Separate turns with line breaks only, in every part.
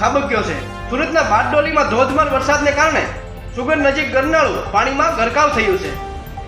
ખાબક્યો છે. સુરતના બારડોલીમાં ધોધમાર વરસાદને કારણે સુગર નજીક ગરનાળું પાણીમાં ગરકાવ થયું છે.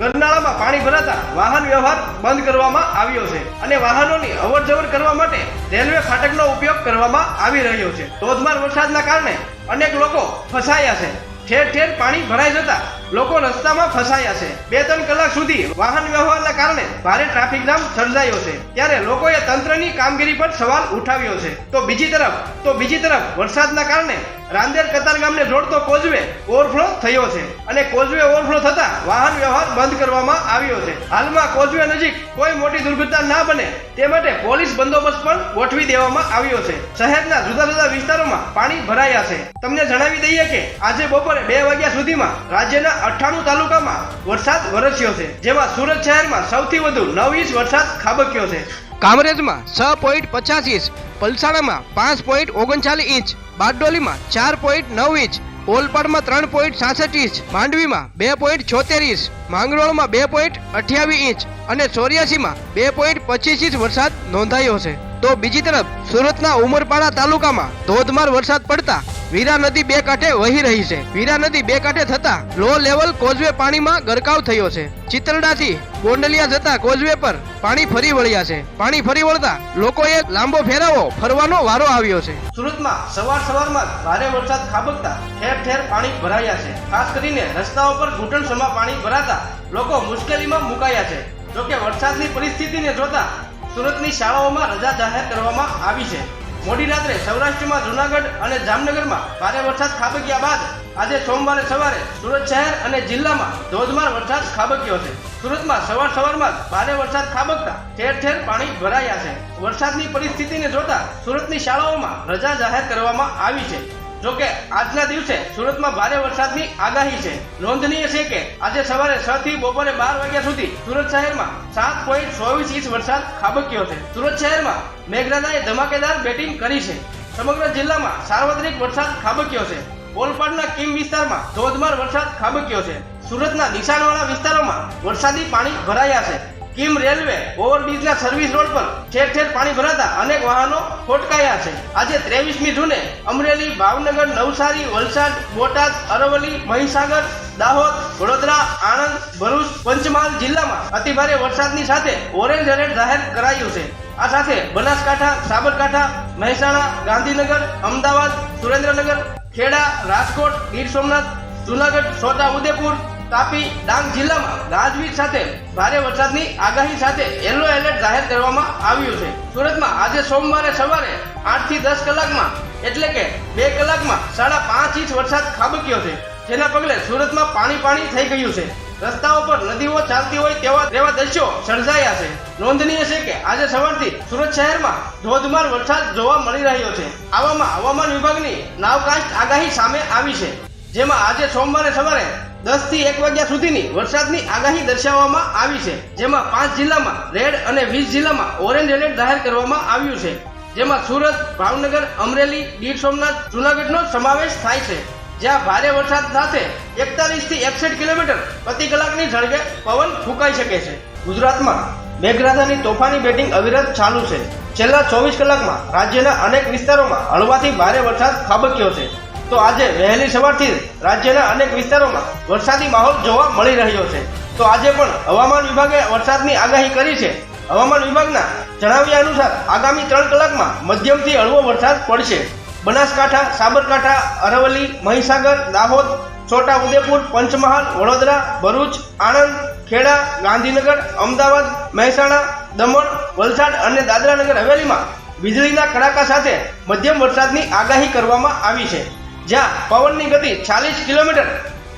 ગરનાળામાં પાણી ભરાતા વાહન વ્યવહાર બંધ કરવામાં આવ્યો છે અને વાહનોની અવર જવર કરવા માટે રેલવે ફાટકનો ઉપયોગ કરવામાં આવી રહ્યો છે. ધોધમાર વરસાદના કારણે અનેક લોકો ફસાયા છે. ઠેર ઠેર પાણી ભરાઈ જતા લોકો રસ્તામાં ફસાયા છે. બે ત્રણ કલાક સુધી વાહન વ્યવહારના કારણે ભારે ટ્રાફિક જામ સર્જાયો છે. ત્યારે લોકોએ તંત્રની કામગીરી પર સવાલ ઉઠાવ્યો છે. તો બીજી તરફ, તો બીજી તરફ વરસાદના કારણે રાંદેર કતાર ગામને જોડતો કોઝવે ઓવરફ્લો થયો છે અને કોઝવે ઓવરફ્લો થતા વાહન વ્યવહાર બંધ કરવામાં આવ્યો છે. હાલમાં કોઝવે નજીક કોઈ મોટી દુર્ઘટના ના બને તે માટે પોલીસ બંદોબસ્ત પણ ગોઠવી દેવામાં આવ્યો છે. શહેરના જુદા જુદા વિસ્તારોમાં પાણી ભરાયા છે. તમને જણાવી દઈએ કે આજે બપોરે બે વાગ્યા સુધીમાં રાજ્યના અઠ્ઠાણું તાલુકામાં વરસાદ વરસ્યો છે, જેમાં સુરત શહેરમાં સૌથી વધુ નવ ઇંચ વરસાદ ખાબક્યો છે. કામરેજમાં છ પોઈન્ટ પચાસ ઇંચ, પલસાણામાં પાંચ પોઈન્ટ ઓગણચાલીસ ઇંચ, બારડોલીમાં ચાર પોઈન્ટ નવ ઇંચ, ઓલપાડમાં ત્રણ પોઈન્ટ સાસઠ ઇંચ, માંડવીમાં બે પોઈન્ટ છોતેર ઇંચ, માંગરોળમાં બે પોઈન્ટ અઠ્યાવીસ ઇંચ અને ચોર્યાસીમાં બે પોઈન્ટ પચીસ ઇંચ વરસાદ નોંધાયો છે. તો બીજી તરફ સુરતના ઉમરપાડા તાલુકામાં ધોધમાર વરસાદ પડતા વીરા નદી બે કાંઠે વહી રહી છે. વીરા નદી બે કાંઠે થતા લો લેવલ કોઝવે પાણીમાં ગરકાવ થયો છે. ચિત્રડાથી ગોંડલિયા જતા કોઝવે પર પાણી ફરી વળ્યા છે. પાણી ફરી વળતા લોકોએ લાંબો ફેરાવો ફરવાનો વારો આવ્યો છે. સુરતમાં સવાર સવારમાં ભારે વરસાદ ખાબકતા ઠેર ઠેર પાણી ભરાયા છે. ખાસ કરીને રસ્તાઓ પર ઘૂંટણસમા પાણી ભરાતા લોકો મુશ્કેલીમાં મુકાયા છે. જોકે વરસાદની પરિસ્થિતિને જોતા સુરતની શાળાઓમાં રજા જાહેર કરવામાં આવી છે. મોડી રાત્રે સૌરાષ્ટ્રમાં જુનાગઢ અને જામનગરમાં ભારે વરસાદ ખાબક્યા બાદ આજે સોમવારે સવારે સુરત શહેર અને જિલ્લામાં ધોધમાર વરસાદ ખાબક્યો છે. સુરતમાં સવાર સવારમાં જ ભારે વરસાદ ખાબકતા ઠેર ઠેર પાણી ભરાયા છે. વરસાદની પરિસ્થિતિને જોતા સુરતની શાળાઓમાં રજા જાહેર કરવામાં આવી છે. જોકે આજના દિવસે સુરતમાં ભારે વરસાદની આગાહી છે. નોંધનીય છે કે આજે સવારે છ થી બપોરે બાર વાગ્યા સુધી સુરત શહેરમાં સાત પોઈન્ટ ચોવીસ ઇંચ વરસાદ ખાબક્યો છે. સુરત શહેરમાં મેઘરાજાએ ધમાકેદાર બેટિંગ કરી છે. સમગ્ર જિલ્લામાં સાર્વત્રિક વરસાદ ખાબક્યો છે. ઓલપાડના કિમ વિસ્તારમાં ધોધમાર વરસાદ ખાબક્યો છે. સુરતના નિશાનવાળા વિસ્તારોમાં વરસાદી પાણી ભરાયા છે. કિમ રેલવે, ઓવરબ્રિજના સર્વિસ રોડ પર ઠેર ઠેર પાણી ભરાતા અનેક વાહનો ખોટકાયા છે. આજે ત્રેવીસમી જૂને અમરેલી, ભાવનગર, નવસારી, વલસાડ, બોટાદ, અરવલ્લી, મહીસાગર, દાહોદ, વડોદરા, આણંદ, ભરૂચ, પંચમહાલ જિલ્લામાં અતિભારે વરસાદની સાથે ઓરેન્જ એલર્ટ જાહેર કરાયું છે. આ સાથે બનાસકાંઠા, સાબરકાંઠા, મહેસાણા, ગાંધીનગર, અમદાવાદ, સુરેન્દ્રનગર, ખેડા, રાજકોટ, ગીર સોમનાથ, જુનાગઢ, છોટા ઉદેપુર તાપી ડાંગ જિલ્લામાં ગાજવીજ સાથે ભારે વરસાદની આગાહી સાથે યલો એલર્ટ જાહેર કરવામાં આવ્યું છે. સુરતમાં આજે સોમવારે સવારે આઠથી દસ કલાકમાં, એટલે કે બે કલાકમાં સાડા પાંચ ઇંચ વરસાદ ખાબક્યો છે, જેના પગલે સુરતમાં પાણી પાણી થઈ ગયું છે. રસ્તાઓ પર નદીઓ ચાલતી હોય તેવા તેવા દ્રશ્યો સર્જાયા છે. નોંધનીય છે કે આજે સવારથી સુરત શહેરમાં ધોધમાર વરસાદ જોવા મળી રહ્યો છે. આવામાં હવામાન વિભાગની નાવકાસ્ટ આગાહી સામે આવી છે. જેમાં આજે સોમવારે સવારે દસથી એક વાગ્યા સુધીની વરસાદની આગાહી દર્શાવવામાં આવી છે. જેમાં પાંચ જિલ્લામાં રેડ અને વીસ જિલ્લામાં ઓરેન્જ એલર્ટ જાહેર કરવામાં આવ્યું છે. જેમાં સુરત, ભાવનગર, અમરેલી, ગીર સોમનાથ, જુનાગઢનો સમાવેશ થાય છે. જ્યાં ભારે વરસાદ સાથે એકતાલીસથી એકસઠ કિલોમીટર પ્રતિ કલાકની ઝડપે પવન ફૂંકાઈ શકે છે. ગુજરાતમાં મેઘરાજાની તોફાની બેટિંગ અવિરત ચાલુ છે. છેલ્લા ચોવીસ કલાકમાં રાજ્યના અનેક વિસ્તારોમાં હળવાથી ભારે વરસાદ ખાબક્યો છે. તો આજે વહેલી સવારથી રાજ્યના અનેક વિસ્તારોમાં વરસાદી માહોલ જોવા મળી રહ્યો છે. તો આજે પણ હવામાન વિભાગે વરસાદની આગાહી કરી છે. હવામાન વિભાગના જણાવ્યા અનુસાર આગામી ત્રણ કલાકમાં મધ્યમથી હળવો વરસાદ પડશે. બનાસકાંઠા, સાબરકાંઠા, અરવલ્લી, મહીસાગર, દાહોદ, છોટા ઉદેપુર, પંચમહાલ, વડોદરા, ભરૂચ, આણંદ, ખેડા, ગાંધીનગર, અમદાવાદ, મહેસાણા, દમણ, વલસાડ અને દાદરાનગર હવેલીમાં વીજળીના કડાકા સાથે મધ્યમ વરસાદની આગાહી કરવામાં આવી છે. જ્યાં પવનની ગતિ ચાલીસ કિલોમીટર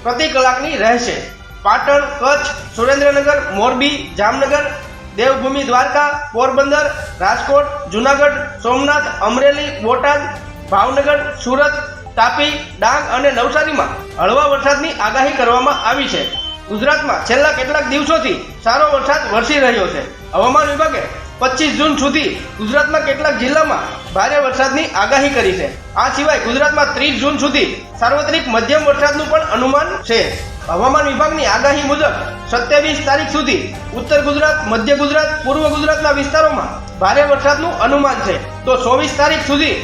પ્રતિ કલાકની રહેશે. પાટણ, કચ્છ, સુરેન્દ્રનગર, મોરબી, જામનગર, દેવભૂમિ, દ્વારકા, પોરબંદર, રાજકોટ, જુનાગઢ, સોમનાથ, અમરેલી, બોટાદ, ભાવનગર, સુરત, તાપી, ડાંગ અને નવસારીમાં હળવા વરસાદની આગાહી કરવામાં આવી છે. ગુજરાતમાં છેલ્લા કેટલાક દિવસોથી સારો વરસાદ વરસી રહ્યો છે. હવામાન વિભાગે પચીસ જૂન સુધી ગુજરાતમાં કેટલાક જિલ્લામાં ભારે વરસાદની આગાહી કરી છે. આ સિવાય ગુજરાતમાં ત્રીસ જૂન સુધી સાર્વત્રિક મધ્યમ વરસાદનું પણ અનુમાન છે. હવામાન વિભાગની આગાહી મુજબ સત્યાવીસ તારીખ સુધી ઉત્તર ગુજરાત, મધ્ય ગુજરાત, પૂર્વ ગુજરાતના વિસ્તારોમાં ભારે વરસાદનું અનુમાન છે. તો ચોવીસ તારીખ સુધી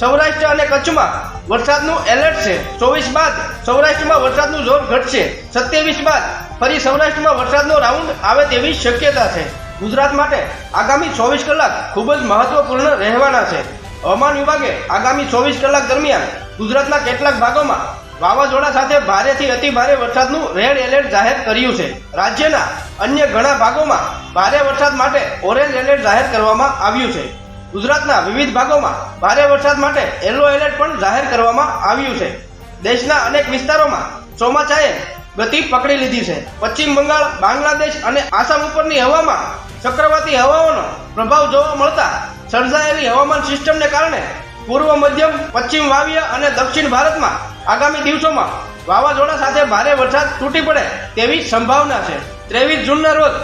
સૌરાષ્ટ્ર અને કચ્છમાં વરસાદનું એલર્ટ છે. ચોવીસ બાદ સૌરાષ્ટ્રમાં વરસાદનું જોર ઘટશે. સત્યાવીસ બાદ ફરી સૌરાષ્ટ્રમાં વરસાદનો રાઉન્ડ આવે તેવી શક્યતા છે. ગુજરાત માટે આગામી ચોવીસ કલાક ખૂબ જ મહત્વપૂર્ણ રહેવાના છે. હવામાન વિભાગે આગામી ચોવીસ કલાક દરમિયાન ગુજરાતના કેટલાક ભાગોમાં વાવાઝોડા સાથે ભારેથી અતિ ભારે વરસાદનું રેડ એલર્ટ જાહેર કર્યું છે. રાજ્યના અન્ય ઘણા ભાગોમાં ભારે વરસાદ માટે ઓરેન્જ એલર્ટ જાહેર કરવામાં આવ્યું છે. ગુજરાતના વિવિધ ભાગોમાં ભારે વરસાદ માટે યલો એલર્ટ પણ જાહેર કરવામાં આવ્યું છે. દેશના અનેક વિસ્તારોમાં ચોમાસાએ ગતિ પકડી લીધી છે. પશ્ચિમ બંગાળ, બાંગ્લાદેશ અને આસામ ઉપરની હવામાં ચક્રવાતી હવાઓનો પ્રભાવ જોવા મળતા સર્જાયેલી હવામાન સિસ્ટમને કારણે પૂર્વ, મધ્યમ, પશ્ચિમ વાવ્ય અને દક્ષિણ ભારતમાં આગામી દિવસોમાં વાવાઝોડા સાથે ભારે વરસાદ તૂટી પડે તેવી સંભાવના છે. ત્રેવીસ જૂનના રોજ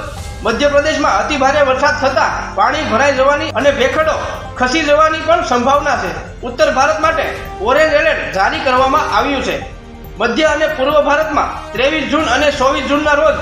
મધ્યપ્રદેશમાં અતિ ભારે વરસાદ થતા પાણી ભરાઈ જવાની અને ભેખડો ખસી જવાની પણ સંભાવના છે. ઉત્તર ભારત માટે ઓરેન્જ એલર્ટ જારી કરવામાં આવ્યું છે. મધ્ય અને પૂર્વ ભારતમાં ત્રેવીસ જૂન અને ચોવીસ જૂનના રોજ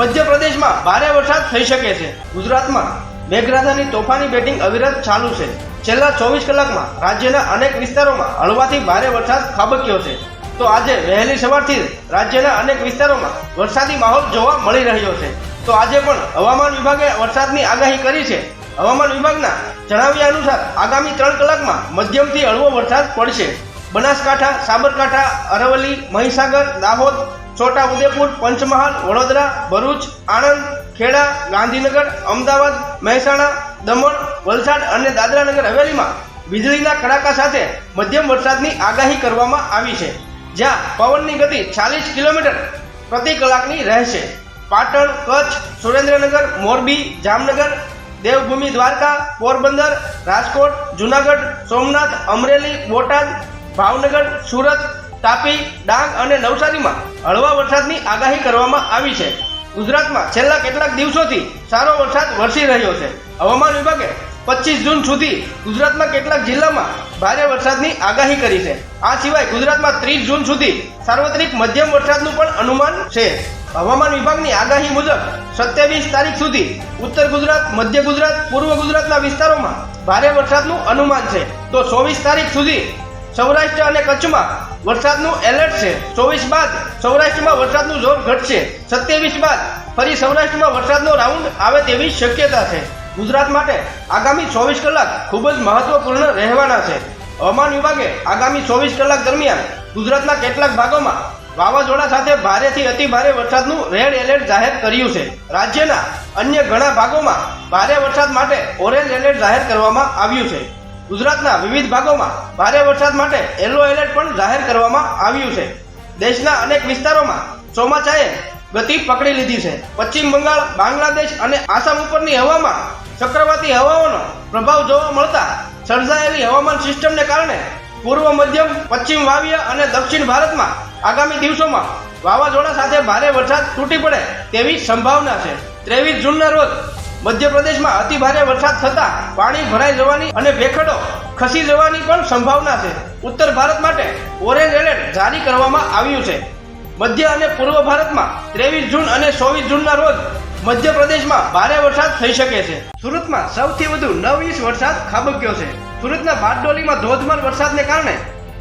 મધ્યપ્રદેશમાં ભારે વરસાદ થઈ શકે છે. ગુજરાતમાં મેઘરાજાની તોફાની બેટિંગ અવિરત ચાલુ છે. છેલ્લા ચોવીસ કલાકમાં રાજ્યના અનેક વિસ્તારોમાં હળવાથી ભારે વરસાદ ખાબક્યો છે. તો આજે વહેલી સવારથી રાજ્યના અનેક વિસ્તારોમાં વરસાદી માહોલ જોવા મળી રહ્યો છે. તો આજે પણ હવામાન વિભાગે વરસાદની આગાહી કરી છે. હવામાન વિભાગના જણાવ્યા અનુસાર આગામી ત્રણ કલાકમાં મધ્યમથી હળવો વરસાદ પડશે. બનાસકાંઠા, સાબરકાંઠા, અરવલ્લી, મહીસાગર, દાહોદ છોટા ઉદેપુર પંચમહાલ, વડોદરા, ભરૂચ, આણંદ, ખેડા, ગાંધીનગર, અમદાવાદ, મહેસાણા, દમણ, વલસાડ અને દાદરાનગર હવેલીમાં વીજળીના કડાકા સાથે મધ્યમ વરસાદની આગાહી કરવામાં આવી છે, જ્યાં પવનની ગતિ ચાલીસ કિલોમીટર પ્રતિ કલાકની રહેશે. પાટણ, કચ્છ, સુરેન્દ્રનગર, મોરબી, જામનગર, દેવભૂમિ, દ્વારકા, પોરબંદર, રાજકોટ, જુનાગઢ, સોમનાથ, અમરેલી, બોટાદ, ભાવનગર, સુરત તાપી, ડાંગ અને નવસારીમાં હળવા વરસાદની આગાહી કરવામાં આવી છે. ગુજરાતમાં છેલ્લા કેટલાક દિવસોથી સારો વરસાદ વરસી રહ્યો છે. હવામાન વિભાગે પચીસ જૂન સુધી ગુજરાતમાં કેટલાક જિલ્લામાં ભારે વરસાદની આગાહી કરી છે. આ સિવાય ગુજરાતમાં ત્રીસ જૂન સુધી સાર્વત્રિક મધ્યમ વરસાદનું પણ અનુમાન છે. હવામાન વિભાગની આગાહી મુજબ સત્યાવીસ તારીખ સુધી ઉત્તર ગુજરાત, મધ્ય ગુજરાત, પૂર્વ ગુજરાતના વિસ્તારોમાં ભારે વરસાદનું અનુમાન છે. તો ચોવીસ તારીખ સુધી સૌરાષ્ટ્ર અને કચ્છમાં વરસાદનું એલર્ટ છે. ચોવીસ બાદ સૌરાષ્ટ્રમાં વરસાદનું જોર ઘટશે. સત્યાવીસ બાદ ફરી સૌરાષ્ટ્રમાં વરસાદનો રાઉન્ડ આવે તેવી શક્યતા છે. ગુજરાત માટે આગામી ચોવીસ કલાક ખૂબ જ મહત્વપૂર્ણ રહેવાના છે. હવામાન વિભાગે આગામી ચોવીસ કલાક દરમિયાન ગુજરાતના કેટલાક ભાગોમાં વાવાઝોડા સાથે ભારેથી અતિ ભારે વરસાદનું રેડ એલર્ટ જાહેર કર્યું છે. રાજ્યના અન્ય ઘણા ભાગોમાં ભારે વરસાદ માટે ઓરેન્જ એલર્ટ જાહેર કરવામાં આવ્યું છે. ગુજરાતના વિવિધ ભાગોમાં ભારે વરસાદ માટે યલો એલર્ટ પણ જાહેર કરવામાં આવ્યું છે. દેશના અનેક વિસ્તારોમાં ચોમાસાએ ગતિ પકડી લીધી છે. પશ્ચિમ બંગાળ, બાંગ્લાદેશ અને આસામ ઉપરની હવામાં ચક્રવાતી હવાઓનો પ્રભાવ જોવા મળતા સર્જાયેલી હવામાન સિસ્ટમને કારણે પૂર્વ મધ્યમ, પશ્ચિમ વાવ્ય અને દક્ષિણ ભારતમાં આગામી દિવસોમાં વાવાઝોડા સાથે ભારે વરસાદ તૂટી પડે તેવી સંભાવના છે. ત્રેવીસ જૂનના રોજ મધ્યપ્રદેશમાં અતિ ભારે વરસાદ થતા પાણી ભરાઈ જવાની અને ભેખડો ખસી જવાની પણ સંભાવના છે. ઉત્તર ભારત માટે ઓરેન્જ એલર્ટ જારી કરવામાં આવ્યું છે. મધ્ય અને પૂર્વ ભારતમાં ત્રેવીસ જૂન અને ચોવીસ જૂનના રોજ મધ્યપ્રદેશમાં ભારે વરસાદ થઈ શકે છે. સુરતમાં સૌથી વધુ નવ ઇંચ વરસાદ ખાબક્યો છે. સુરતના બારડોલીમાં ધોધમાર વરસાદને કારણે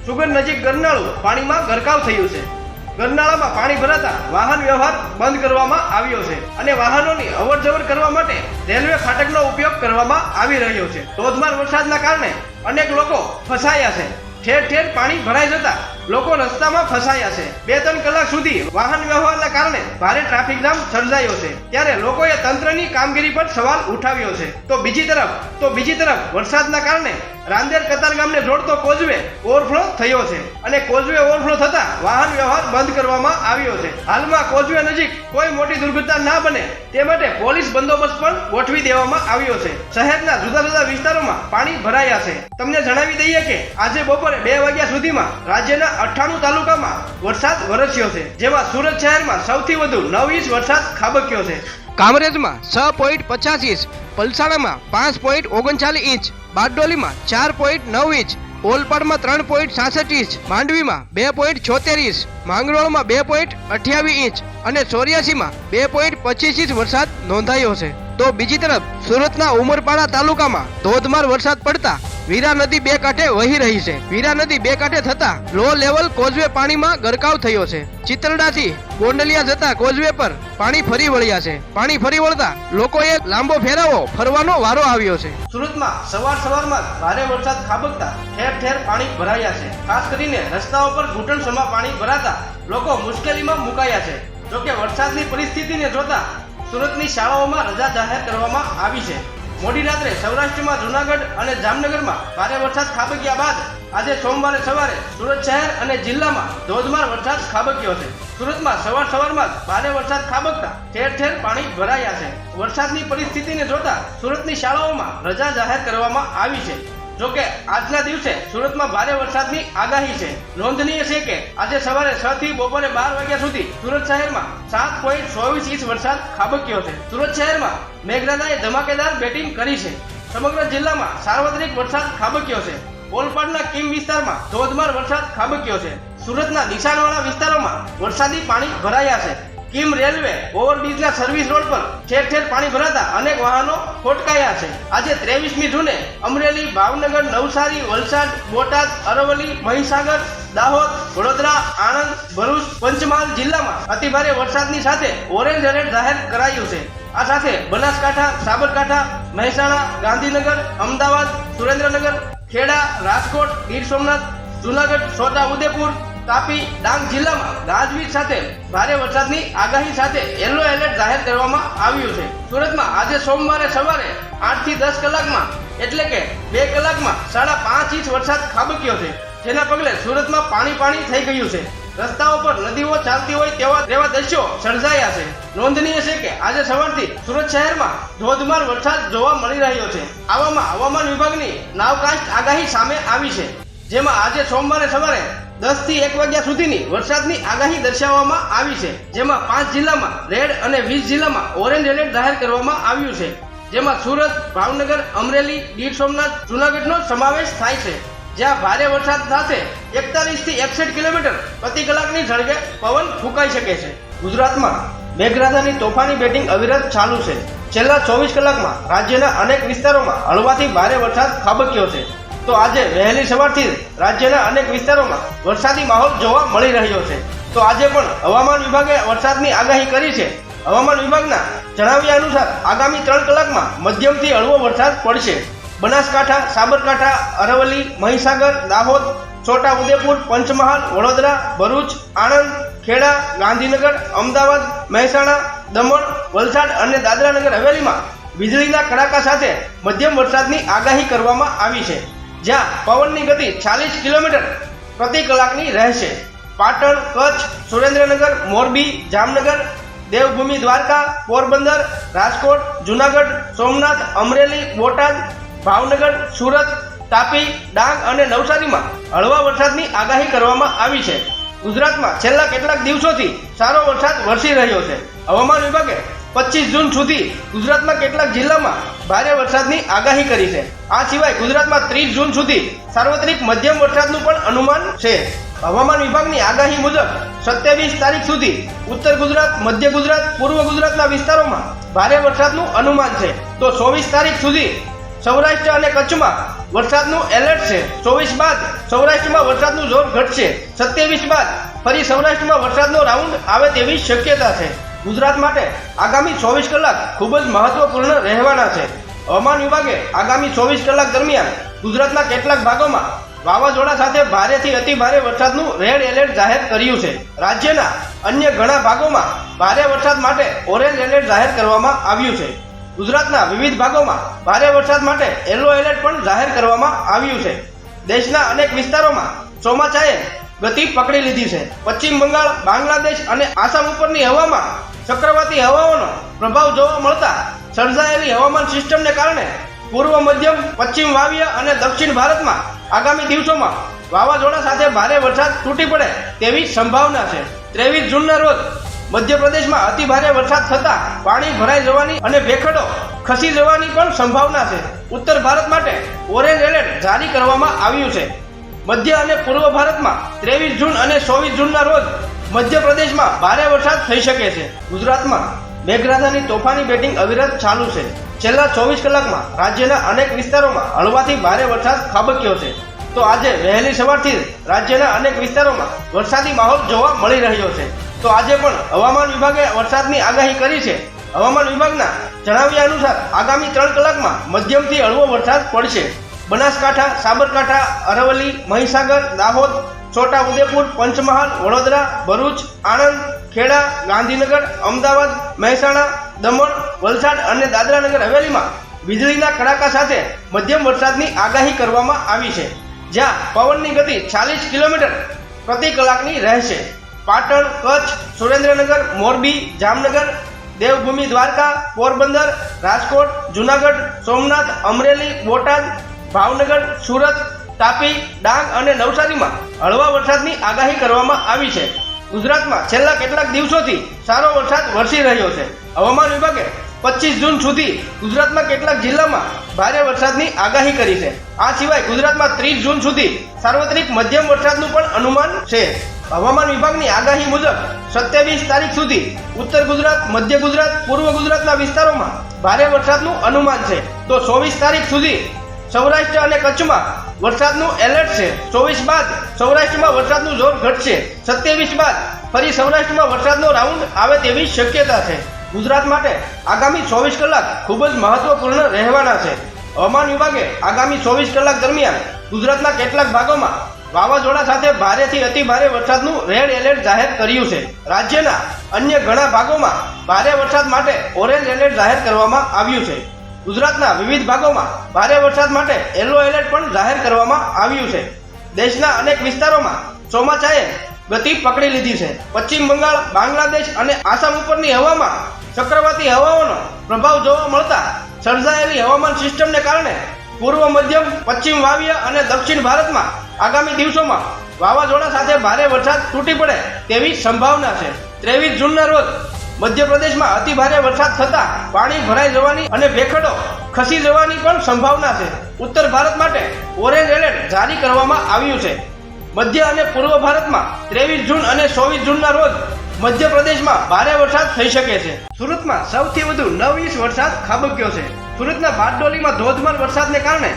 સુગર નજીક ગરનાળું પાણીમાં ગરકાવ થયું છે. ગરનાળામાં પાણી ભરાતા વાહન વ્યવહાર બંધ કરવામાં આવ્યો છે અને વાહનોની અવર જવર કરવા માટે રેલવે ફાટકનો ઉપયોગ કરવામાં આવી રહ્યો છે. ધોધમાર વરસાદના કારણે અનેક લોકો ફસાયા છે. ઠેર ઠેર પાણી ભરાઈ જતા લોકો રસ્તામાં ફસાયા છે. બે ત્રણ કલાક સુધી વાહન વ્યવહારના કારણે ભારે ટ્રાફિક જામ સર્જાયો છે. ત્યારે લોકોએ તંત્રની કામગીરી પર સવાલ ઉઠાવ્યો છે. તો બીજી તરફ, તો બીજી તરફ વરસાદના કારણે રાંદેર રોડ જોડતો કોઝવે ઓવરફ્લો થયો છે અને કોઝવે ઓવરફ્લો થતા વાહન વ્યવહાર બંધ કરવામાં આવ્યો છે. હાલમાં કોઝવે નજીક કોઈ મોટી દુર્ઘટના ના બને તે માટે પોલીસ બંદોબસ્ત પણ ગોઠવી દેવામાં આવ્યો છે. શહેરના જુદા જુદા વિસ્તારોમાં પાણી ભરાયા છે. તમને જણાવી દઈએ કે આજે બપોરે બે વાગ્યા સુધીમાં રાજ્યના અઠ્ઠાણું તાલુકામાં વરસાદ વરસ્યો છે, જેમાં સુરત શહેરમાં સૌથી વધુ નવ ઇંચ વરસાદ ખાબક્યો છે. કામરેજમાં છ પોઈન્ટ પચાસ ઇંચ, પલસાણામાં પાંચ પોઈન્ટ ઓગણચાલીસ ઇંચ, બારડોલીમાં ચાર પોઈન્ટ નવ ઇંચ, ઓલપાડમાં ત્રણ પોઈન્ટ સાસઠ ઇંચ, માંડવીમાં બે પોઈન્ટ છોતેર ઇંચ, માંગરોળમાં બે પોઈન્ટ અઠ્યાવીસ ઇંચ અને ચોર્યાસીમાં બે પોઈન્ટ પચીસ ઇંચ વરસાદ નોંધાયો છે. તો બીજી તરફ સુરતના ઉમરપાડા તાલુકામાં ધોધમાર વરસાદ પડતા વીરા નદી બે કાંઠે વહી રહી છે. વીરા નદી બે કાંઠે થતા લો લેવલ કોઝવે પાણીમાં ગરકાવ થયો છે. ચિતરડાથી ગોંડલિયા જતા કોઝવે પર પાણી ફરી વળ્યા છે. પાણી ફરી વળતા લોકોએ લાંબો ફેરાવો ફરવાનો વારો આવ્યો છે. સુરતમાં સવાર સવારમાં ભારે વરસાદ ખાબકતા ઠેર ઠેર પાણી ભરાયા છે. ખાસ કરીને રસ્તાઓ પર ઘૂંટણસમા પાણી ભરાતા લોકો મુશ્કેલીમાં મુકાયા છે. જોકે વરસાદની પરિસ્થિતિને જોતા સુરતની શાળાઓમાં રજા જાહેર કરવામાં આવી છે. મોડી રાત્રે સૌરાષ્ટ્રમાં જુનાગઢ અને જામનગરમાં ભારે વરસાદ ખાબક્યા બાદ આજે સોમવારે સવારે સુરત શહેર અને જિલ્લામાં ધોધમાર વરસાદ ખાબક્યો છે. સુરતમાં સવાર સવારમાં જ ભારે વરસાદ ખાબકતા ઠેર ઠેર પાણી ભરાયા છે. વરસાદની પરિસ્થિતિને જોતા સુરતની શાળાઓમાં રજા જાહેર કરવામાં આવી છે. જોકે આજના દિવસે સુરતમાં ભારે વરસાદની આગાહી છે. નોંધનીય છે કે આજે સવારે છ થી બપોરે બાર વાગ્યા સુધી સુરત શહેરમાં સાત પોઈન્ટ ચોવીસ ઇંચ વરસાદ ખાબક્યો છે. સુરત શહેરમાં મેઘરાજાએ ધમાકેદાર બેટિંગ કરી છે. સમગ્ર જિલ્લામાં સાર્વત્રિક વરસાદ ખાબક્યો છે. ઓલપાડના કિમ વિસ્તારમાં ધોધમાર વરસાદ ખાબક્યો છે. સુરતના નિશાનવાળા વિસ્તારોમાં વરસાદી પાણી ભરાયા છે. કિમ રેલવે ઓવરબ્રિજના સર્વિસ રોડ પર ઠેર ઠેર પાણી ભરાતા અનેક વાહનો ખોટકાયા છે. આજે ત્રેવીસમી જૂને અમરેલી, ભાવનગર, નવસારી, વલસાડ, બોટાદ, અરવલ્લી, મહીસાગર, દાહોદ, વડોદરા, આણંદ, ભરૂચ, પંચમહાલ જિલ્લામાં અતિભારે વરસાદની સાથે ઓરેન્જ એલર્ટ જાહેર કરાયું છે. આ સાથે બનાસકાંઠા, સાબરકાંઠા, મહેસાણા, ગાંધીનગર, અમદાવાદ, સુરેન્દ્રનગર, ખેડા, રાજકોટ, ગીર સોમનાથ, જુનાગઢ, છોટા ઉદેપુર તાપી ડાંગ જિલ્લામાં ગાજવીજ સાથે ભારે વરસાદની આગાહી સાથે યલો એલર્ટ જાહેર કરવામાં આવ્યું છે. સુરતમાં આજે સોમવારે સવારે આઠથી દસ કલાકમાં એટલે કે બે કલાકમાં સાડા પાંચ ઇંચ વરસાદ ખાબક્યો છે. જેના પગલે સુરતમાં પાણી પાણી થઈ ગયું છે. રસ્તાઓ પર નદીઓ ચાલતી હોય તેવા તેવા દ્રશ્યો સર્જાયા છે. નોંધનીય છે કે આજે સવારથી સુરત શહેરમાં ધોધમાર વરસાદ જોવા મળી રહ્યો છે. આવામાં હવામાન વિભાગની નાવકાસ્ટ આગાહી સામે આવી છે. જેમાં આજે સોમવારે સવારે દસથી એક વાગ્યા સુધીની વરસાદની આગાહી દર્શાવવામાં આવી છે. જેમાં પાંચ જિલ્લામાં રેડ અને વીસ જિલ્લામાં ઓરેન્જ એલર્ટ જાહેર કરવામાં આવ્યું છે. જેમાં સુરત, ભાવનગર, અમરેલી, ગીર સોમનાથ, જુનાગઢનો સમાવેશ થાય છે. જ્યાં ભારે વરસાદ સાથે એકતાલીસથી એકસઠ કિલોમીટર પ્રતિ કલાકની ઝડપે પવન ફૂંકાઈ શકે છે. ગુજરાતમાં મેઘરાજાની તોફાની બેટિંગ અવિરત ચાલુ છે. છેલ્લા ચોવીસ કલાકમાં રાજ્યના અનેક વિસ્તારોમાં હળવાથી ભારે વરસાદ ખાબક્યો છે. તો આજે વહેલી સવારથી રાજ્યના અનેક વિસ્તારોમાં વરસાદી માહોલ જોવા મળી રહ્યો છે. તો આજે પણ હવામાન વિભાગે વરસાદની આગાહી કરી છે. હવામાન વિભાગના જણાવ્યા અનુસાર આગામી ત્રણ કલાકમાં મધ્યમથી હળવો વરસાદ પડશે. બનાસકાંઠા, સાબરકાંઠા, અરવલ્લી, મહીસાગર, દાહોદ, છોટા ઉદેપુર, પંચમહાલ, વડોદરા, ભરૂચ, આણંદ, ખેડા, ગાંધીનગર, અમદાવાદ, મહેસાણા, દમણ, વલસાડ અને દાદરાનગર હવેલીમાં વીજળીના કડાકા સાથે મધ્યમ વરસાદની આગાહી કરવામાં આવી છે. જ્યાં પવનની ગતિ ચાલીસ કિલોમીટર પ્રતિ કલાકની રહેશે. પાટણ, કચ્છ, સુરેન્દ્રનગર, મોરબી, જામનગર, દેવભૂમિ, દ્વારકા, પોરબંદર, રાજકોટ, જુનાગઢ, સોમનાથ, અમરેલી, બોટાદ, ભાવનગર, સુરત, તાપી, ડાંગ અને નવસારીમાં હળવા વરસાદની આગાહી કરવામાં આવી છે. ગુજરાતમાં છેલ્લા કેટલાક દિવસોથી સારો વરસાદ વરસી રહ્યો છે. હવામાન વિભાગે પચીસ જૂન સુધી ગુજરાતના કેટલાક જિલ્લામાં ભારે વરસાદની આગાહી કરી છે. આ સિવાય ગુજરાતમાં ત્રીસ જૂન સુધી સાર્વત્રિક મધ્યમ વરસાદનું પણ અનુમાન છે. હવામાન વિભાગની આગાહી મુજબ સત્યાવીસ તારીખ સુધી ઉત્તર ગુજરાત, મધ્ય ગુજરાત, પૂર્વ ગુજરાતના વિસ્તારોમાં ભારે વરસાદનું અનુમાન છે. તો ચોવીસ તારીખ સુધી સૌરાષ્ટ્ર અને કચ્છમાં વરસાદનું એલર્ટ છે. ચોવીસ બાદ સૌરાષ્ટ્રમાં વરસાદનું જોર ઘટશે. સત્યાવીસ બાદ ફરી સૌરાષ્ટ્રમાં વરસાદનો રાઉન્ડ આવે તેવી શક્યતા છે. ગુજરાત માટે આગામી ચોવીસ કલાક ખૂબ જ મહત્વપૂર્ણ રહેવાના છે. હવામાન વિભાગે આગામી ચોવીસ કલાક દરમિયાન ગુજરાતના કેટલાક ભાગોમાં વાવાઝોડા સાથે ભારેથી અતિ ભારે વરસાદનું રેડ એલર્ટ જાહેર કર્યું છે. રાજ્યના અન્ય ઘણા ભાગોમાં ભારે વરસાદ માટે ઓરેન્જ એલર્ટ જાહેર કરવામાં આવ્યું છે. ગુજરાતના વિવિધ ભાગોમાં ભારે વરસાદ માટે યલો એલર્ટ પણ જાહેર કરવામાં આવ્યું છે. દેશના અનેક વિસ્તારોમાં ચોમાસાએ ગતિ પકડી લીધી છે. પશ્ચિમ બંગાળ, બાંગ્લાદેશ અને આસામ ઉપરની હવામાં ચક્રવાતી હવાઓનો પ્રભાવ જોવા મળતા સર્જાયેલી હવામાન સિસ્ટમને કારણે પૂર્વ મધ્યમ, પશ્ચિમ વાવ્ય અને દક્ષિણ ભારતમાં આગામી દિવસોમાં વાવાઝોડા સાથે ભારે વરસાદ તૂટી પડે તેવી સંભાવના છે. ત્રેવીસ જૂનના રોજ મધ્યપ્રદેશમાં અતિ ભારે વરસાદ થતા પાણી ભરાઈ જવાની અને ભેખડો ખસી જવાની પણ સંભાવના છે. ઉત્તર ભારત માટે ઓરેન્જ એલર્ટ જારી કરવામાં આવ્યું છે. મધ્ય અને પૂર્વ ભારતમાં ત્રેવીસ જૂન અને ચોવીસ જૂનના રોજ મધ્યપ્રદેશમાં ભારે વરસાદ થઈ શકે છે. ગુજરાતમાં મેઘરાજાની તોફાની બેટિંગ અવિરત ચાલુ છે. છેલ્લા ચોવીસ કલાકમાં રાજ્યના અનેક વિસ્તારોમાં હળવાથી ભારે વરસાદ ખાબક્યો છે. તો આજે વહેલી સવારથી રાજ્યના અનેક વિસ્તારોમાં વરસાદી માહોલ જોવા મળી રહ્યો છે. તો આજે પણ હવામાન વિભાગે વરસાદની આગાહી કરી છે. હવામાન વિભાગના જણાવ્યા અનુસાર આગામી ત્રણ કલાકમાં મધ્યમથી હળવો વરસાદ પડશે. બનાસકાંઠા, સાબરકાંઠા, અરવલ્લી, મહીસાગર, દાહોદ છોટા ઉદેપુર પંચમહાલ, વડોદરા, ભરૂચ, આણંદ, ખેડા, ગાંધીનગર, અમદાવાદ, મહેસાણા, દમણ, વલસાડ અને દાદરાનગર હવેલીમાં વીજળીના કડાકા સાથે મધ્યમ વરસાદની આગાહી કરવામાં આવી છે, જ્યાં પવનની ગતિ ચાલીસ કિલોમીટર પ્રતિ કલાકની રહેશે. પાટણ, કચ્છ, સુરેન્દ્રનગર, મોરબી, જામનગર, દેવભૂમિ, દ્વારકા, પોરબંદર, રાજકોટ, જુનાગઢ, સોમનાથ, અમરેલી, બોટાદ, ભાવનગર, સુરત તાપી, ડાંગ અને નવસારીમાં હળવા વરસાદની આગાહી કરવામાં આવી છે. ગુજરાતમાં છેલ્લા કેટલાક દિવસોથી સારો વરસાદ વરસી રહ્યો છે. હવામાન વિભાગે પચીસ જૂન સુધી ગુજરાતના કેટલાક જિલ્લામાં ભારે વરસાદની આગાહી કરી છે. આ સિવાય ગુજરાતમાં ત્રીસ જૂન સુધી સાર્વત્રિક મધ્યમ વરસાદનું પણ અનુમાન છે. હવામાન વિભાગની આગાહી મુજબ સત્યાવીસ તારીખ સુધી ઉત્તર ગુજરાત, મધ્ય ગુજરાત, પૂર્વ ગુજરાતના વિસ્તારોમાં ભારે વરસાદનું અનુમાન છે. તો ચોવીસ તારીખ સુધી સૌરાષ્ટ્ર અને કચ્છમાં વરસાદનું એલર્ટ છે. ચોવીસ બાદ સૌરાષ્ટ્રમાં વરસાદનું જોર ઘટશે. સત્યાવીસ બાદ ફરી સૌરાષ્ટ્રમાં વરસાદનો રાઉન્ડ આવે તેવી શક્યતા છે. ગુજરાત માટે આગામી ચોવીસ કલાક ખૂબ જ મહત્વપૂર્ણ રહેવાના છે. હવામાન વિભાગે આગામી ચોવીસ કલાક દરમિયાન ગુજરાતના કેટલાક ભાગોમાં વાવાઝોડા સાથે ભારેથી અતિ ભારે વરસાદનું રેડ એલર્ટ જાહેર કર્યું છે. રાજ્યના અન્ય ઘણા ભાગોમાં ભારે વરસાદ માટે ઓરેન્જ એલર્ટ જાહેર કરવામાં આવ્યું છે. ગુજરાતના વિવિધ ભાગોમાં ભારે વરસાદ માટે યલો એલર્ટ પણ જાહેર કરવામાં આવ્યું છે. દેશના અનેક વિસ્તારોમાં ચોમાસાએ ગતિ પકડી લીધી છે. પશ્ચિમ બંગાળ, બાંગ્લાદેશ અને આસામ ઉપરની હવામાં ચક્રવાતી હવાઓનો પ્રભાવ જોવા મળતા સર્જાયેલી હવામાન સિસ્ટમને કારણે પૂર્વ મધ્યમ, પશ્ચિમ વાવ્ય અને દક્ષિણ ભારતમાં આગામી દિવસોમાં વાવાઝોડા સાથે ભારે વરસાદ તૂટી પડે તેવી સંભાવના છે. ત્રેવીસ જૂનના રોજ મધ્યપ્રદેશમાં અતિ ભારે વરસાદ થતા પાણી ભરાઈ જવાની અને ભેખડો ખસી જવાની પણ સંભાવના છે. ઉત્તર ભારત માટે ઓરેન્જ એલર્ટ જારી કરવામાં આવ્યું છે. મધ્ય અને પૂર્વ ભારતમાં ત્રેવીસ જૂન અને ચોવીસ જૂનના રોજ મધ્યપ્રદેશમાં ભારે વરસાદ થઈ શકે છે. સુરતમાં સૌથી વધુ નવ ઇંચ વરસાદ ખાબક્યો છે. સુરતના બારડોલીમાં ધોધમાર વરસાદને કારણે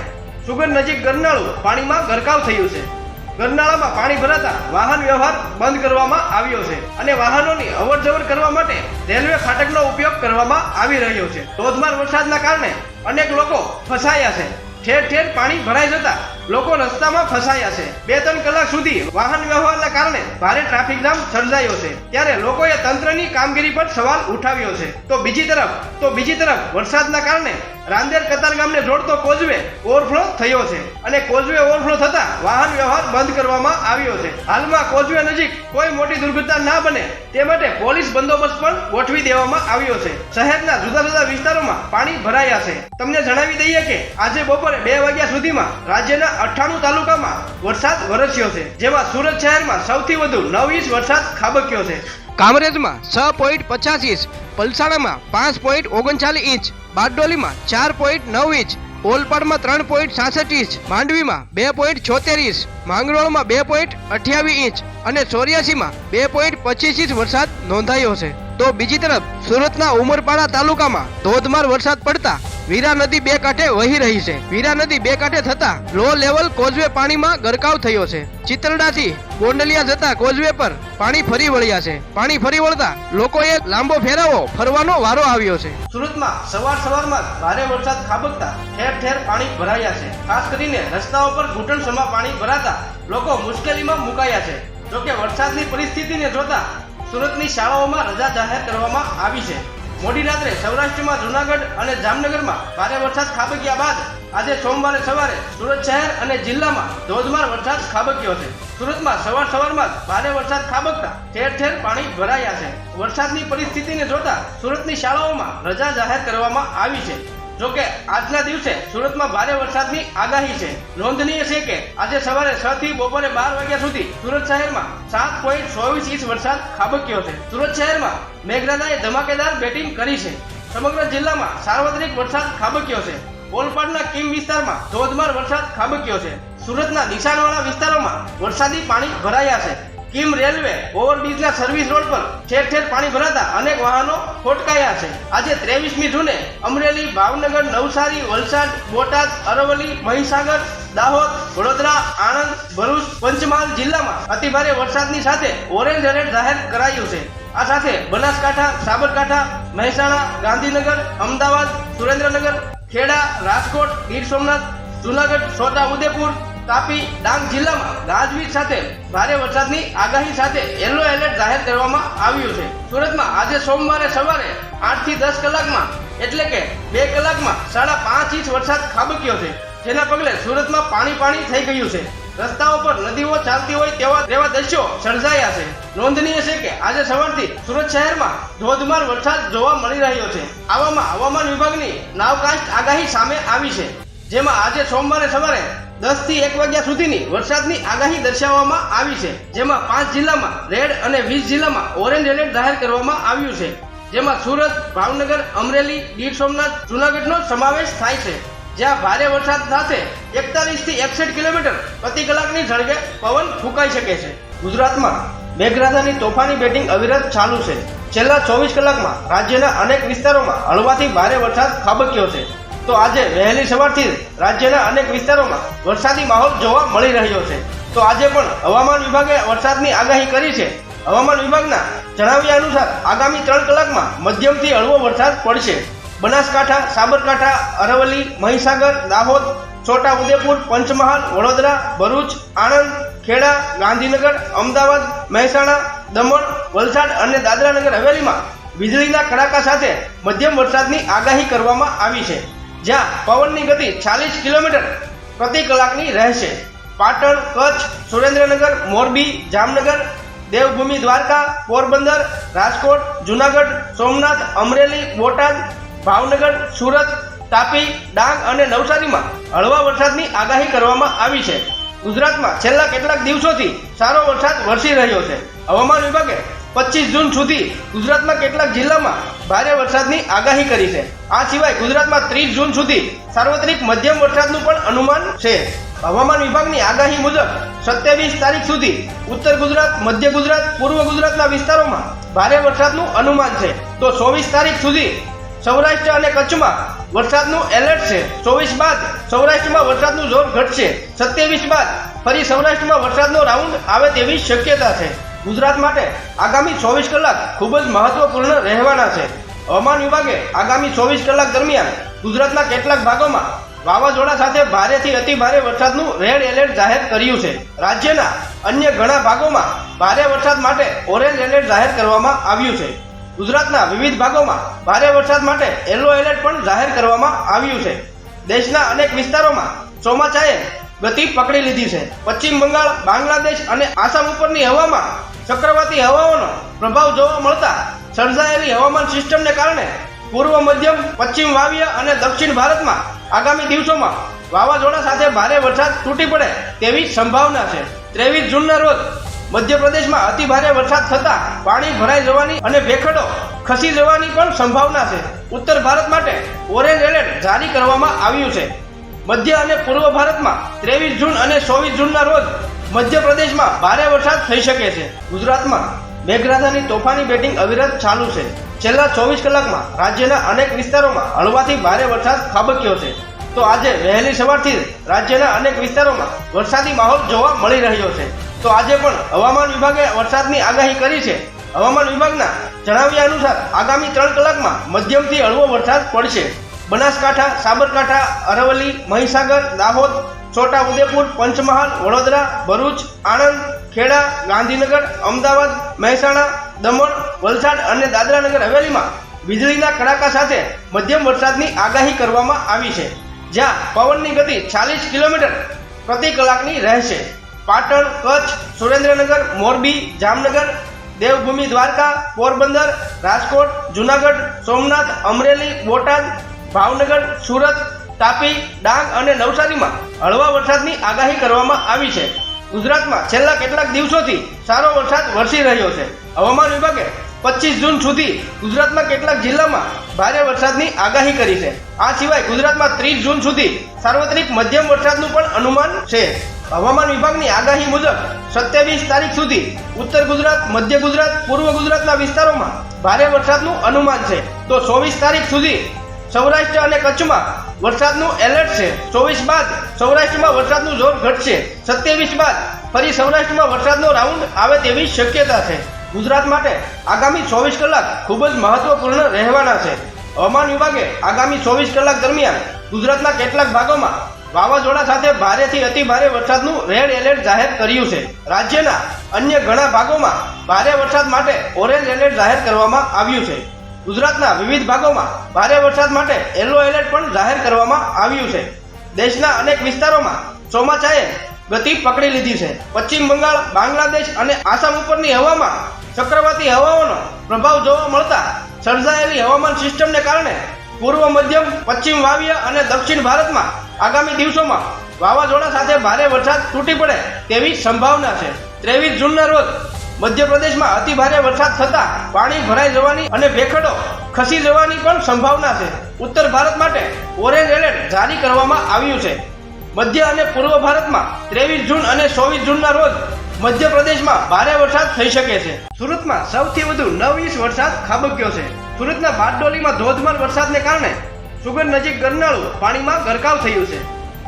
સુગર નજીક ગરનાળું પાણીમાં ગરકાવ થયું છે. ગરનાળામાં પાણી ભરાતા વાહન વ્યવહાર બંધ કરવામાં આવ્યો છે અને વાહનોની અવર જવર કરવા માટે રેલવે ફાટકનો ઉપયોગ કરવામાં આવી રહ્યો છે. ધોધમાર વરસાદના કારણે અનેક લોકો ફસાયા છે. ઠેર ઠેર પાણી ભરાઈ જતા લોકો રસ્તામાં ફસાયા છે. બે ત્રણ કલાક સુધી વાહન વ્યવહારના કારણે ભારે ટ્રાફિક જામ સર્જાયો છે. ત્યારે લોકોએ તંત્રની કામગીરી પર સવાલ ઉઠાવ્યો છે. તો બીજી તરફ, તો બીજી તરફ વરસાદના કારણે રાંદેર કતાર ગામને જોડતો કોઝવે ઓવરફ્લો થયો છે અને કોઝવે ઓવરફ્લો થતા વાહન વ્યવહાર બંધ કરવામાં આવ્યો છે. હાલમાં કોઝવે નજીક કોઈ મોટી દુર્ઘટના ના બને તે માટે પોલીસ બંદોબસ્ત પણ ગોઠવી દેવામાં આવ્યો છે. શહેરના જુદા જુદા વિસ્તારોમાં પાણી ભરાયા છે. તમને જણાવી દઈએ કે આજે બપોરે બે વાગ્યા સુધીમાં રાજ્યના અઠ્ઠાણું તાલુકામાં વરસાદ વરસ્યો છે, જેમાં સુરત શહેરમાં સૌથી વધુ નવ ઇંચ વરસાદ ખાબક્યો છે.
કામરેજમાં છ પોઈન્ટ પચાસ ઇંચ, પલસાણામાં પાંચ પોઈન્ટ ઓગણચાલીસ ઇંચ, બારડોલીમાં ચાર પોઈન્ટ નવ ઇંચ, ઓલપાડમાં ત્રણ પોઈન્ટ સાસઠ ઇંચ, માંડવીમાં બે પોઈન્ટ છોતેર ઇંચ, માંગરોળમાં બે પોઈન્ટ અઠ્યાવીસ ઇંચ અને ચોર્યાસીમાં બે પોઈન્ટ પચીસ ઇંચ વરસાદ નોંધાયો છે. તો બીજી તરફ સુરતના ઉમરપાડા તાલુકામાં ધોધમાર વરસાદ પડતા વીરા નદી બે કાંઠે વહી રહી છે. વીરા નદી બે કાંઠે થતા લો લેવલ કોઝવે પાણીમાં ગરકાવ થયો છે. ચિતરડાથી ગોંડલિયા જતા કોઝવે પર પાણી ફરી વળ્યા છે. પાણી ફરી વળતા લોકોએ લાંબો ફેરાવો ફરવાનો વારો આવ્યો છે.
સુરતમાં સવાર સવારમાં ભારે વરસાદ ખાબકતા ઠેર ઠેર પાણી ભરાયા છે. ખાસ કરીને રસ્તાઓ પર ઘૂંટણસમાં પાણી ભરાતા લોકો મુશ્કેલીમાં મુકાયા છે. જોકે વરસાદની પરિસ્થિતિને જોતા સુરતની શાળાઓમાં રજા જાહેર કરવામાં આવી છે. મોડી રાત્રે સૌરાષ્ટ્રમાં જુનાગઢ અને જામનગરમાં ભારે વરસાદ ખાબક્યા બાદ આજે સોમવારે સવારે સુરત શહેર અને જિલ્લામાં ધોધમાર વરસાદ ખાબક્યો છે. સુરતમાં સવાર સવારમાં જ ભારે વરસાદ ખાબકતા ઠેર ઠેર પાણી ભરાયા છે. વરસાદની પરિસ્થિતિને જોતા સુરતની શાળાઓમાં રજા જાહેર કરવામાં આવી છે. જોકે આજના દિવસે સુરતમાં ભારે વરસાદની આગાહી છે. નોંધનીય છે કે આજે સવારે છ થી બપોરે બાર વાગ્યા સુધી સુરત શહેરમાં સાત પોઈન્ટ ચોવીસ ઇંચ વરસાદ ખાબક્યો છે. સુરત શહેરમાં મેઘરાજાએ ધમાકેદાર બેટિંગ કરી છે. સમગ્ર જિલ્લામાં સાર્વત્રિક વરસાદ ખાબક્યો છે. ઓલપાડના કિમ વિસ્તારમાં ધોધમાર વરસાદ ખાબક્યો છે. સુરતના નિશાનવાળા વિસ્તારોમાં વરસાદી પાણી ભરાયા છે. કિમ રેલવે ઓવરબ્રિજના સર્વિસ રોડ પર ઠેર ઠેર પાણી ભરાતા અનેક વાહનો ખોટકાયા છે. આજે ત્રેવીસમી જૂને અમરેલી, ભાવનગર, નવસારી, વલસાડ, બોટાદ, અરવલ્લી, મહીસાગર, દાહોદ, વડોદરા, આણંદ, ભરૂચ, પંચમહાલ જિલ્લામાં અતિભારે વરસાદની સાથે ઓરેન્જ એલર્ટ જાહેર કરાયું છે. આ સાથે બનાસકાંઠા, સાબરકાંઠા, મહેસાણા, ગાંધીનગર, અમદાવાદ, સુરેન્દ્રનગર, ખેડા, રાજકોટ, ગીર સોમનાથ, જુનાગઢ, છોટા ઉદેપુર તાપી ડાંગ જિલ્લામાં ગાજવીજ સાથે ભારે વરસાદની આગાહી સાથે યલો એલર્ટ જાહેર કરવામાં આવ્યું છે. સુરતમાં આજે સોમવારે સવારે આઠથી દસ કલાકમાં એટલે કે બે કલાકમાં સાડા પાંચ ઇંચ વરસાદ ખાબક્યો છે, જેના પગલે સુરતમાં પાણી પાણી થઈ ગયું છે. રસ્તાઓ પર નદીઓ ચાલતી હોય તેવા તેવા દ્રશ્યો સર્જાયા છે. નોંધનીય છે કે આજે સવારથી સુરત શહેરમાં ધોધમાર વરસાદ જોવા મળી રહ્યો છે. આવામાં હવામાન વિભાગની નાવકાસ્ટ આગાહી સામે આવી છે, જેમાં આજે સોમવારે સવારે દસથી એક વાગ્યા સુધીની વરસાદની આગાહી દર્શાવવામાં આવી છે. જેમાં પાંચ જિલ્લામાં રેડ અને વીસ જિલ્લામાં ઓરેન્જ એલર્ટ જાહેર કરવામાં આવ્યું છે. જેમાં સુરત, ભાવનગર, અમરેલી, ગીર સોમનાથ, જુનાગઢનો સમાવેશ થાય છે. જ્યાં ભારે વરસાદ સાથે એકતાલીસથી એકસઠ કિલોમીટર પ્રતિ કલાકની ઝડપે પવન ફૂંકાઈ શકે છે. ગુજરાતમાં મેઘરાજાની તોફાની બેટિંગ અવિરત ચાલુ છે. છેલ્લા ચોવીસ કલાકમાં રાજ્યના અનેક વિસ્તારોમાં હળવાથી ભારે વરસાદ ખાબક્યો છે. તો આજે વહેલી સવારથી રાજ્યના અનેક વિસ્તારોમાં વરસાદી માહોલ જોવા મળી રહ્યો છે. તો આજે પણ હવામાન વિભાગે વરસાદની આગાહી કરી છે. હવામાન વિભાગના જણાવ્યા અનુસાર આગામી ત્રણ કલાકમાં મધ્યમથી હળવો વરસાદ પડશે. બનાસકાંઠા, સાબરકાંઠા, અરવલ્લી, મહીસાગર, દાહોદ છોટા ઉદેપુર પંચમહાલ, વડોદરા, ભરૂચ, આણંદ, ખેડા, ગાંધીનગર, અમદાવાદ, મહેસાણા, દમણ, વલસાડ અને દાદરાનગર હવેલીમાં વીજળીના કડાકા સાથે મધ્યમ વરસાદની આગાહી કરવામાં આવી છે. જ્યાં પવનની ગતિ ચાલીસ કિલોમીટર પ્રતિ કલાકની રહેશે. પાટણ, કચ્છ, સુરેન્દ્રનગર, મોરબી, જામનગર, દેવભૂમિ, દ્વારકા, પોરબંદર, રાજકોટ, જુનાગઢ, સોમનાથ, અમરેલી, બોટાદ, ભાવનગર, સુરત, તાપી, ડાંગ અને નવસારીમાં હળવા વરસાદની આગાહી કરવામાં આવી છે. ગુજરાતમાં છેલ્લા કેટલાક દિવસોથી સારો વરસાદ વરસી રહ્યો છે. હવામાન વિભાગે પચીસ જૂન સુધી ગુજરાતમાં કેટલાક જિલ્લામાં ભારે વરસાદની આગાહી કરી છે. આ સિવાય ગુજરાતમાં ત્રીસ જૂન સુધી સાર્વત્રિક મધ્યમ વરસાદનું પણ અનુમાન છે. હવામાન વિભાગની આગાહી મુજબ સત્યાવીસ તારીખ સુધી ઉત્તર ગુજરાત, મધ્ય ગુજરાત, પૂર્વ ગુજરાતના વિસ્તારોમાં ભારે વરસાદનું અનુમાન છે. તો ચોવીસ તારીખ સુધી સૌરાષ્ટ્ર અને કચ્છમાં વરસાદનું એલર્ટ છે. ચોવીસ બાદ સૌરાષ્ટ્રમાં વરસાદનું જોર ઘટશે. સત્યાવીસ બાદ ફરી સૌરાષ્ટ્રમાં વરસાદનો રાઉન્ડ આવે તેવી શક્યતા છે. ગુજરાત માટે આગામી ચોવીસ કલાક ખૂબ જ મહત્વપૂર્ણ રહેવાના છે. હવામાન વિભાગે આગામી ચોવીસ કલાક દરમિયાન ગુજરાતના કેટલાક ભાગોમાં વાવાઝોડા સાથે ભારેથી અતિ ભારે વરસાદનું રેડ એલર્ટ જાહેર કર્યું છે. રાજ્યના અન્ય ઘણા ભાગોમાં ભારે વરસાદ માટે ઓરેન્જ એલર્ટ જાહેર કરવામાં આવ્યું છે. ગુજરાતના વિવિધ ભાગોમાં ભારે વરસાદ માટે યલો એલર્ટ પણ જાહેર કરવામાં આવ્યું છે. દેશના અનેક વિસ્તારોમાં ચોમાસાએ ગતિ પકડી લીધી છે. પશ્ચિમ બંગાળ, બાંગ્લાદેશ અને આસામ ઉપરની હવામાં ચક્રવાતી હવાઓનો પ્રભાવ જોવા મળતા સર્જાયેલી હવામાન સિસ્ટમને કારણે પૂર્વ મધ્યમ, પશ્ચિમ વાવ્ય અને દક્ષિણ ભારતમાં આગામી દિવસોમાં વાવાઝોડા સાથે ભારે વરસાદ તૂટી પડે તેવી સંભાવના છે. ત્રેવીસ જૂનના રોજ મધ્યપ્રદેશમાં અતિ ભારે વરસાદ થતા પાણી ભરાઈ જવાની અને ભેખડો ખસી જવાની પણ સંભાવના છે. ઉત્તર ભારત માટે ઓરેન્જ એલર્ટ જારી કરવામાં આવ્યું છે. મધ્ય અને પૂર્વ ભારતમાં ત્રેવીસ જૂન અને ચોવીસ જૂનના રોજ મધ્યપ્રદેશમાં ભારે વરસાદ થઈ શકે છે. ગુજરાતમાં મેઘરાજાની તોફાની બેટિંગ અવિરત ચાલુ છે. છેલ્લા ચોવીસ કલાકમાં રાજ્યના અનેક વિસ્તારોમાં હળવાથી ભારે વરસાદ ખાબક્યો છે. તો આજે વહેલી સવારથી રાજ્યના અનેક વિસ્તારોમાં વરસાદી માહોલ જોવા મળી રહ્યો છે. તો આજે પણ હવામાન વિભાગે વરસાદની આગાહી કરી છે. હવામાન વિભાગના જણાવ્યા અનુસાર આગામી ત્રણ કલાકમાં મધ્યમથી હળવો વરસાદ પડશે. બનાસકાંઠા, સાબરકાંઠા, અરવલ્લી, મહીસાગર, દાહોદ છોટા ઉદેપુર પંચમહાલ, વડોદરા, ભરૂચ, આણંદ, ખેડા, ગાંધીનગર, અમદાવાદ, મહેસાણા, દમણ, વલસાડ અને દાદરાનગર હવેલીમાં વીજળીના કડાકા સાથે મધ્યમ વરસાદની આગાહી કરવામાં આવી છે, જ્યાં પવનની ગતિ ચાલીસ કિલોમીટર પ્રતિ કલાકની રહેશે. પાટણ, કચ્છ, સુરેન્દ્રનગર, મોરબી, જામનગર, દેવભૂમિ, દ્વારકા, પોરબંદર, રાજકોટ, જુનાગઢ, સોમનાથ, અમરેલી, બોટાદ, ભાવનગર, સુરત તાપી, ડાંગ અને નવસારીમાં હળવા વરસાદની આગાહી કરવામાં આવી છે. ગુજરાતમાં છેલ્લા કેટલાક દિવસોથી સારો વરસાદ વરસી રહ્યો છે. હવામાન વિભાગે પચીસ જૂન સુધી ગુજરાતમાં કેટલાક જિલ્લામાં ભારે વરસાદની આગાહી કરી છે. આ સિવાય ગુજરાતમાં ત્રીસ જૂન સુધી સાર્વત્રિક મધ્યમ વરસાદનું પણ અનુમાન છે. હવામાન વિભાગની આગાહી મુજબ સત્યાવીસ તારીખ સુધી ઉત્તર ગુજરાત, મધ્ય ગુજરાત, પૂર્વ ગુજરાતના વિસ્તારોમાં ભારે વરસાદનું અનુમાન છે. તો ચોવીસ તારીખ સુધી સૌરાષ્ટ્ર અને કચ્છમાં વરસાદનું એલર્ટ છે. ચોવીસ બાદ સૌરાષ્ટ્રમાં વરસાદનું જોર ઘટશે. સત્યાવીસ બાદ ફરી સૌરાષ્ટ્રમાં વરસાદનો રાઉન્ડ આવે તેવી શક્યતા છે. ગુજરાત માટે આગામી ચોવીસ કલાક ખૂબ જ મહત્વપૂર્ણ રહેવાના છે. હવામાન વિભાગે આગામી ચોવીસ કલાક દરમિયાન ગુજરાતના કેટલાક ભાગોમાં વાવાઝોડા સાથે ભારેથી અતિ ભારે વરસાદનું રેડ એલર્ટ જાહેર કર્યું છે. રાજ્યના અન્ય ઘણા ભાગોમાં ભારે વરસાદ માટે ઓરેન્જ એલર્ટ જાહેર કરવામાં આવ્યું છે. ગુજરાતના વિવિધ ભાગોમાં ભારે વરસાદ માટે યલો એલર્ટ પણ જાહેર કરવામાં આવ્યું છે. દેશના અનેક વિસ્તારોમાં ચોમાસાએ ગતિ પકડી લીધી છે. પશ્ચિમ બંગાળ, બાંગ્લાદેશ અને આસામ ઉપરની હવામાં ચક્રવાતી હવાઓનો પ્રભાવ જોવા મળતા સર્જાયેલી હવામાન સિસ્ટમને કારણે પૂર્વ મધ્યમ, પશ્ચિમ વાવ્ય અને દક્ષિણ ભારતમાં આગામી દિવસોમાં વાવાઝોડા સાથે ભારે વરસાદ તૂટી પડે તેવી સંભાવના છે. ત્રેવીસ જૂનના રોજ મધ્યપ્રદેશમાં અતિ ભારે વરસાદ થતા પાણી ભરાઈ જવાની અને ભેખડો ખસી જવાની પણ સંભાવના છે. ઉત્તર ભારત માટે ઓરેન્જ એલર્ટ જારી કરવામાં આવ્યું છે. મધ્ય અને પૂર્વ ભારતમાં ત્રેવીસ જૂન અને ચોવીસ જૂનના રોજ મધ્યપ્રદેશમાં ભારે વરસાદ થઈ શકે છે. સુરતમાં સૌથી વધુ નવ ઇંચ વરસાદ ખાબક્યો છે. સુરતના બારડોલીમાં ધોધમાર વરસાદને કારણે સુગર નજીક ગરનાળું પાણીમાં ગરકાવ થયું છે.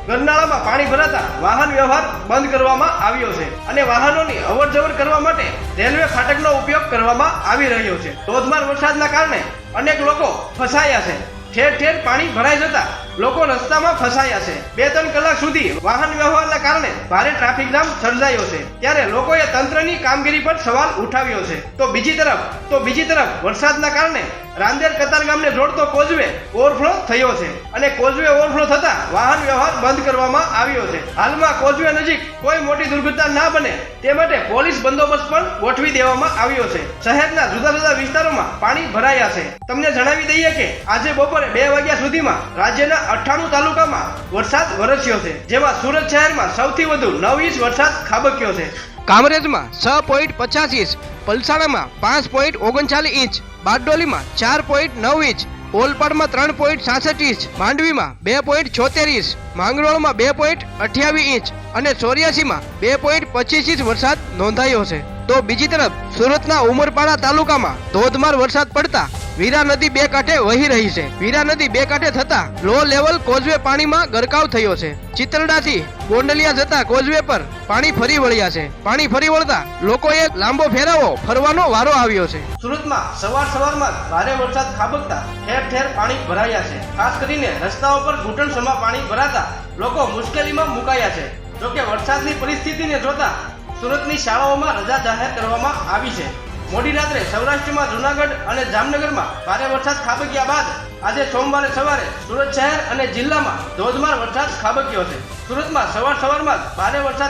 ગરનાળામાં પાણી ભરાતા વાહન વ્યવહાર બંધ કરવામાં આવ્યો છે અને વાહનોની અવર જવર કરવા માટે રેલવે ફાટકનો ઉપયોગ કરવામાં આવી રહ્યો છે. ધોધમાર વરસાદના કારણે અનેક લોકો ફસાયા છે. ઠેર ઠેર પાણી ભરાઈ જતા લોકો રસ્તામાં ફસાયા છે. બે ત્રણ કલાક સુધી વાહન વ્યવહારના કારણે ભારે ટ્રાફિક જામ સર્જાયો છે. ત્યારે લોકોએ તંત્રની કામગીરી પર સવાલ ઉઠાવ્યો છે. તો બીજી તરફ, તો બીજી તરફ વરસાદના કારણે રાંદેર કતાર ગામને જોડતો કોઝવે ઓવરફ્લો થયો છે અને કોઝવે ઓવરફ્લો થતા વાહન વ્યવહાર બંધ કરવામાં આવ્યો છે. હાલમાં કોઝવે નજીક કોઈ મોટી દુર્ઘટના ના બને તે માટે પોલીસ બંદોબસ્ત પણ ગોઠવી દેવામાં આવ્યો છે. શહેરના જુદા જુદા વિસ્તારોમાં પાણી ભરાયા છે. તમને જણાવી દઈએ કે આજે બપોરે બે વાગ્યા સુધીમાં રાજ્યના અઠ્ઠાણું તાલુકામાં વરસાદ વરસ્યો છે, જેમાં સુરત શહેરમાં સૌથી વધુ નવ ઇંચ વરસાદ ખાબક્યો છે.
કામરેજમાં છ પોઈન્ટ પચાસ ઇંચ, પલસાણામાં પાંચ પોઈન્ટ ઓગણચાલીસ ઇંચ, બારડોલીમાં ચાર પોઈન્ટ નવ ઇંચ, ઓલપાડમાં ત્રણ પોઈન્ટ સાસઠ ઇંચ, માંડવીમાં બે પોઈન્ટ છોતેર ઇંચ, માંગરોળમાં બે પોઈન્ટ અઠ્યાવીસ ઇંચ અને ચોર્યાસીમાં બે પોઈન્ટ પચીસ ઇંચ વરસાદ નોંધાયો છે. તો બીજી તરફ સુરતના ઉમરપાડા તાલુકામાં ધોધમાર વરસાદ પડતા વીરા નદી બે કાંઠે વહી રહી છે. વીરા નદી બે કાંઠે થતા લો લેવલ કોઝવે પાણીમાં ગરકાવ થયો છે. ચિત્રડાથી ગોંડલિયા જતા કોઝવે પર પાણી ફરી વળ્યા છે. પાણી ફરી વળતા લોકોએ લાંબો ફેરાવો ફરવાનો વારો આવ્યો છે.
સુરતમાં સવાર સવારમાં ભારે વરસાદ ખાબકતા ઠેર ઠેર પાણી ભરાયા છે. ખાસ કરીને રસ્તાઓ પર ઘૂંટણસમાં પાણી ભરાતા લોકો મુશ્કેલીમાં મુકાયા છે. જોકે વરસાદની પરિસ્થિતિને જોતા સુરતની શાળાઓમાં રજા જાહેર કરવામાં આવી છે. મોડી રાત્રે સૌરાષ્ટ્રમાં જુનાગઢ અને જામનગરમાં ભારે વરસાદ ખાબક્યા બાદ આજે સોમવારે સવારે સુરત શહેર અને જિલ્લામાં ધોધમાર વરસાદ ખાબક્યો છે. સુરતમાં સવાર સવારમાં જ ભારે વરસાદ